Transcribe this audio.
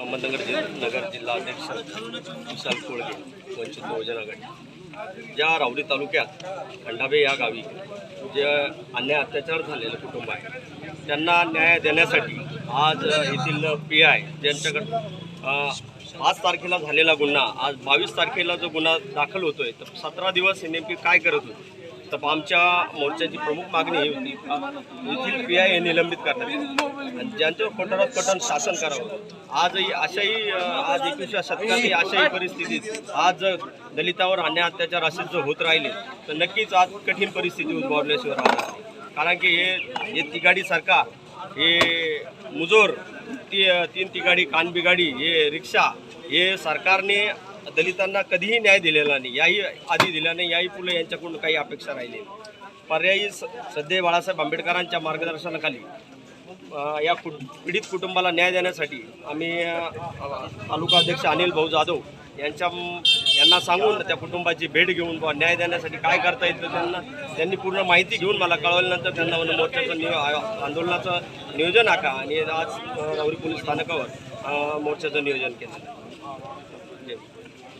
अहमदनगर जिल्हा नगर जिल्हा अध्यक्ष विशाल कोळगे वंचित बहुजन आघाडी. ज्या रावडी तालुक्यात खंडाबे या गावी जे अन्याय अत्याचार झालेलं कुटुंब आहे त्यांना न्याय देण्यासाठी आज येथील पी आय ज्यांच्याकडं पाच तारखेला झालेला गुन्हा आज बावीस तारखेला जो गुन्हा दाखल होतोय तर सतरा दिवस हे नेमके काय करत होती? तर आमच्या मोर्चाची प्रमुख मागणी ही होती. येथील पी आय हे निलंबित करण्यात आणि ज्यांच्यावर कठोरात कठोर शासन करावं. आजही अशाही आज एकविसव्या शतकातही अशाही परिस्थितीत आज दलितावर अन्याय अत्याचार असे जर होत राहिले तर नक्कीच आज कठीण परिस्थिती उद्भवल्याशिवाय राहणार कारण की हे हे तिगाडी सरकार हे मुजोर ती तीन तिगाडी कानबिगाडी हे रिक्षा हे सरकारने दलितांना कधीही न्याय दिलेला नाही. याही आधी दिला नाही याही पुढे यांच्याकडून काही अपेक्षा राहिली पर्यायी स सध्या बाळासाहेब आंबेडकरांच्या मार्गदर्शनाखाली या कुट पीडित कुटुंबाला न्याय देण्यासाठी आम्ही तालुका अध्यक्ष अनिल भाऊ जाधव यांच्या यांना सांगून त्या कुटुंबाची भेट घेऊन बुवा न्याय देण्यासाठी काय करता येतं त्यांना त्यांनी पूर्ण माहिती घेऊन मला कळवल्यानंतर त्यांना मोर्चाचं नियो आंदोलनाचं नियोजन आका आणि आज अ, राहुरी पोलीस स्थानकावर मोर्चाचं नियोजन केलं